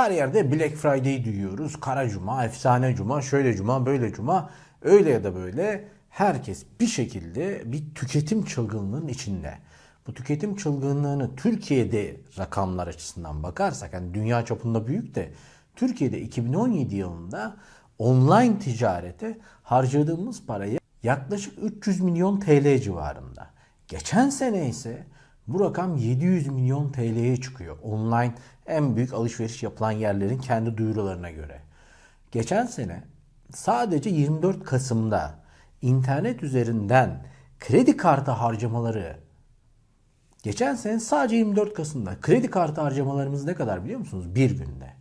Her yerde Black Friday duyuyoruz. Kara cuma, efsane cuma, şöyle cuma, böyle cuma. Öyle ya da böyle herkes bir şekilde bir tüketim çılgınlığının içinde. Bu tüketim çılgınlığını Türkiye'de rakamlar açısından bakarsak yani dünya çapında büyük de Türkiye'de 2017 yılında online ticarete harcadığımız parayı yaklaşık 300 milyon TL civarında. Geçen sene ise bu rakam 700 milyon TL'ye çıkıyor. Online en büyük alışveriş yapılan yerlerin kendi duyurularına göre. Geçen sene sadece 24 Kasım'da internet üzerinden kredi kartı harcamaları geçen sene sadece 24 Kasım'da kredi kartı harcamalarımız ne kadar biliyor musunuz? Bir günde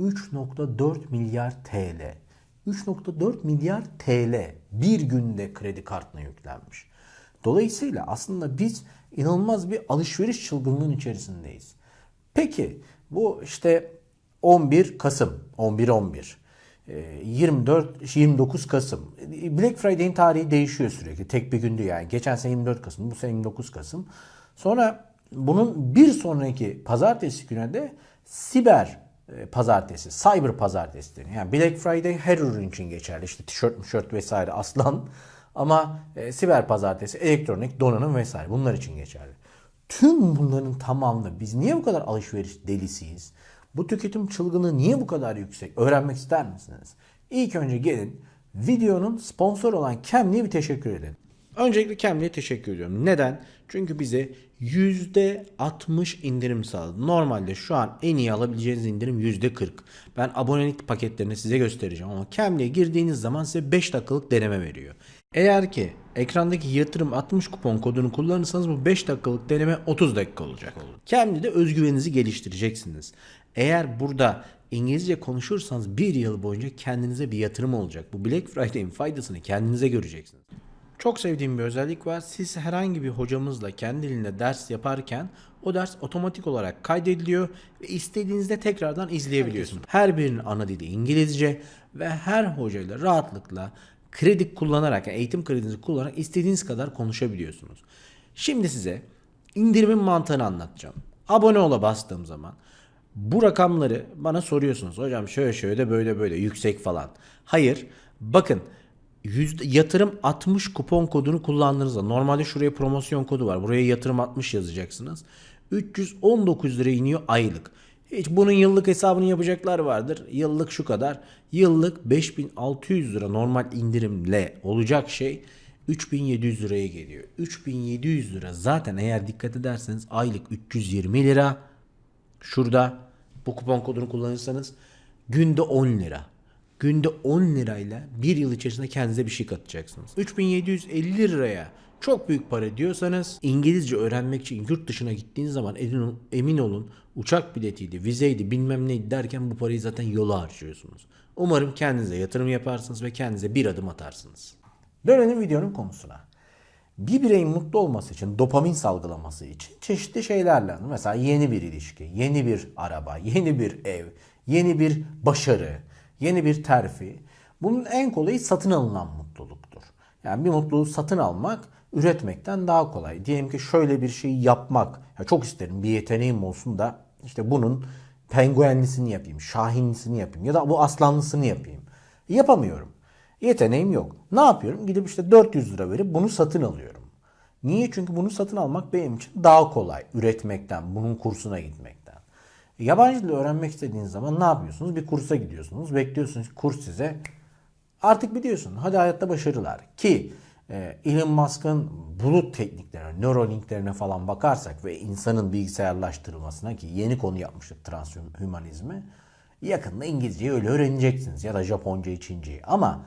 3.4 milyar TL. 3.4 milyar TL bir günde kredi kartına yüklenmiş. Dolayısıyla aslında biz inanılmaz bir alışveriş çılgınlığının içerisindeyiz. Peki bu işte 11 Kasım, 11-11, e, 24 29 Kasım. Black Friday'in tarihi değişiyor sürekli. Tek bir gündü yani. Geçen sene 24 Kasım, bu sene 29 Kasım. Sonra bunun bir sonraki pazartesi güne de siber e, pazartesi, cyber pazartesi deniyor. Yani Black Friday her ürün için geçerli. İşte tişört, tişört vesaire aslan. Ama e, siber pazartesi, elektronik, donanım vesaire bunlar için geçerli. Tüm bunların tamamını biz niye bu kadar alışveriş delisiyiz? Bu tüketim çılgınlığı niye bu kadar yüksek? Öğrenmek ister misiniz? İlk önce gelin videonun sponsor olan Cambly'e bir teşekkür edelim. Öncelikle Cambly'e teşekkür ediyorum. Neden? Çünkü bize %60 indirim sağladı. Normalde şu an en iyi alabileceğiniz indirim %40. Ben abonelik paketlerini size göstereceğim ama Cambly'e girdiğiniz zaman size 5 dakikalık deneme veriyor. Eğer ki ekrandaki yatırım 60 kupon kodunu kullanırsanız bu 5 dakikalık deneme 30 dakika olacak. Cambly'de özgüveninizi geliştireceksiniz. Eğer burada İngilizce konuşursanız bir yıl boyunca kendinize bir yatırım olacak. Bu Black Friday'in faydasını kendinize göreceksiniz. Çok sevdiğim bir özellik var. Siz herhangi bir hocamızla kendi dilinde ders yaparken o ders otomatik olarak kaydediliyor ve istediğinizde tekrardan izleyebiliyorsunuz. Her birinin ana dili İngilizce ve her hocayla rahatlıkla kredi kullanarak, yani eğitim kredinizi kullanarak istediğiniz kadar konuşabiliyorsunuz. Şimdi size indirimin mantığını anlatacağım. Abone ola bastığım zaman bu rakamları bana soruyorsunuz. Hocam şöyle şöyle de böyle böyle yüksek falan. Hayır. Bakın yüzde, yatırım 60 kupon kodunu kullandığınızda normalde şuraya promosyon kodu var. Buraya yatırım 60 yazacaksınız. 319 lira iniyor aylık. Hiç bunun yıllık hesabını yapacaklar vardır. Yıllık şu kadar. Yıllık 5600 lira normal indirimle olacak şey 3700 liraya geliyor. 3700 lira zaten eğer dikkat ederseniz aylık 320 lira. Şurada bu kupon kodunu kullanırsanız günde 10 lira. Günde 10 lirayla bir yıl içerisinde kendinize bir şey katacaksınız. 3750 liraya çok büyük para diyorsanız İngilizce öğrenmek için yurt dışına gittiğiniz zaman emin, olun uçak biletiydi, vizeydi bilmem neydi derken bu parayı zaten yola harcıyorsunuz. Umarım kendinize yatırım yaparsınız ve kendinize bir adım atarsınız. Dönelim videonun konusuna. Bir bireyin mutlu olması için, dopamin salgılaması için çeşitli şeyler lazım. Mesela yeni bir ilişki, yeni bir araba, yeni bir ev, yeni bir başarı, yeni bir terfi. Bunun en kolayı satın alınan mutluluktur. Yani bir mutluluğu satın almak üretmekten daha kolay. Diyelim ki şöyle bir şey yapmak. Ya çok isterim bir yeteneğim olsun da işte bunun penguenlisini yapayım, şahinlisini yapayım ya da bu aslanlısını yapayım. Yapamıyorum. Yeteneğim yok. Ne yapıyorum? Gidip işte 400 lira verip bunu satın alıyorum. Niye? Çünkü bunu satın almak benim için daha kolay. Üretmekten, bunun kursuna gitmekten. Yabancı dil öğrenmek istediğiniz zaman ne yapıyorsunuz? Bir kursa gidiyorsunuz. Bekliyorsunuz kurs size artık biliyorsun. Hadi hayatta başarılar. Ki e, Elon Musk'ın bulut tekniklerine, Neuralink'lerine falan bakarsak ve insanın bilgisayarlaştırılmasına ki yeni konu yapmıştık transhümanizmi. Yakında İngilizceyi öyle öğreneceksiniz ya da Japoncayı, Çinceyi. Ama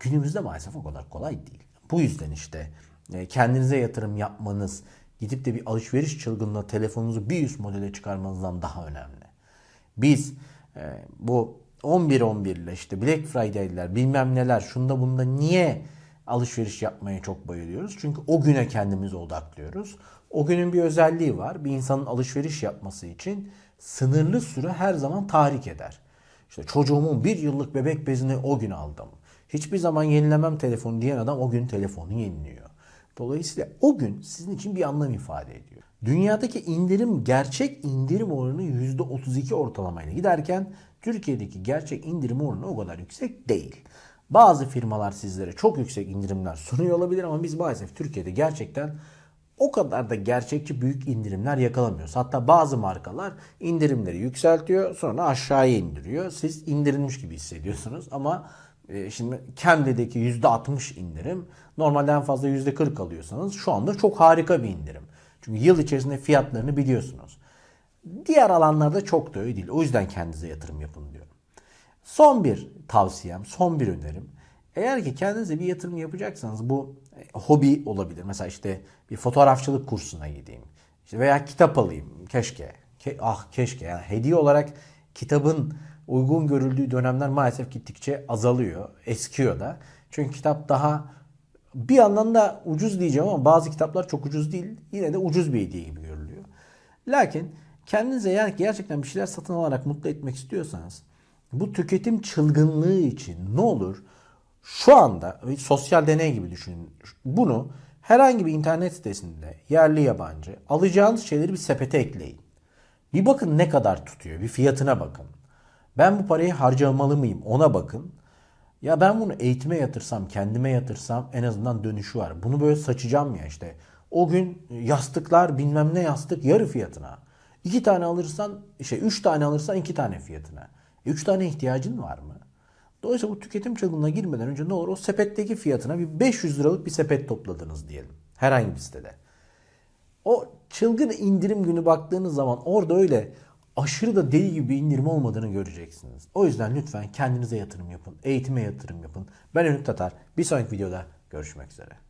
günümüzde maalesef o kadar kolay değil. Bu yüzden işte e, kendinize yatırım yapmanız, gidip de bir alışveriş çılgınlığı telefonunuzu bir üst modele çıkarmanızdan daha önemli. Biz e, bu 11-11 ile işte Black Friday'ler bilmem neler şunda bunda niye alışveriş yapmaya çok bayılıyoruz? Çünkü o güne kendimizi odaklıyoruz. O günün bir özelliği var. Bir insanın alışveriş yapması için sınırlı süre her zaman tahrik eder. İşte çocuğumun bir yıllık bebek bezini o gün aldım. Hiçbir zaman yenilemem telefonu diyen adam o gün telefonu yeniliyor. Dolayısıyla o gün sizin için bir anlam ifade ediyor. Dünyadaki indirim gerçek indirim oranı %32 ortalamayla giderken Türkiye'deki gerçek indirim oranı o kadar yüksek değil. Bazı firmalar sizlere çok yüksek indirimler sunuyor olabilir ama biz maalesef Türkiye'de gerçekten o kadar da gerçekçi büyük indirimler yakalamıyoruz. Hatta bazı markalar indirimleri yükseltiyor sonra aşağıya indiriyor. Siz indirilmiş gibi hissediyorsunuz ama şimdi Cambly'deki %60 indirim normalde en fazla %40 alıyorsanız şu anda çok harika bir indirim. Çünkü yıl içerisinde fiyatlarını biliyorsunuz. Diğer alanlarda çok da öyle değil. O yüzden kendinize yatırım yapın diyorum. Son bir tavsiyem, son bir önerim. Eğer ki kendinize bir yatırım yapacaksanız bu e, hobi olabilir. Mesela işte bir fotoğrafçılık kursuna gideyim. İşte veya kitap alayım. Keşke. Ke- ah keşke. Yani hediye olarak kitabın uygun görüldüğü dönemler maalesef gittikçe azalıyor. Eskiyor da. Çünkü kitap daha bir yandan da ucuz diyeceğim ama bazı kitaplar çok ucuz değil. Yine de ucuz bir hediye gibi görülüyor. Lakin kendinize eğer gerçekten bir şeyler satın alarak mutlu etmek istiyorsanız bu tüketim çılgınlığı için ne olur şu anda bir sosyal deney gibi düşünün. Bunu herhangi bir internet sitesinde yerli yabancı alacağınız şeyleri bir sepete ekleyin. Bir bakın ne kadar tutuyor. Bir fiyatına bakın. Ben bu parayı harcamalı mıyım ona bakın. Ya ben bunu eğitime yatırsam, kendime yatırsam en azından dönüşü var. Bunu böyle saçacağım ya işte. O gün yastıklar bilmem ne yastık yarı fiyatına. İki tane alırsan, şey üç tane alırsan iki tane fiyatına. E, üç tane ihtiyacın var mı? Dolayısıyla bu tüketim çılgınlığına girmeden önce ne olur? O sepetteki fiyatına bir 500 liralık bir sepet topladınız diyelim. Herhangi bir sitede. O çılgın indirim günü baktığınız zaman orada öyle aşırı da deli gibi bir indirim olmadığını göreceksiniz. O yüzden lütfen kendinize yatırım yapın. Eğitime yatırım yapın. Ben Ünlü Tatar. Bir sonraki videoda görüşmek üzere.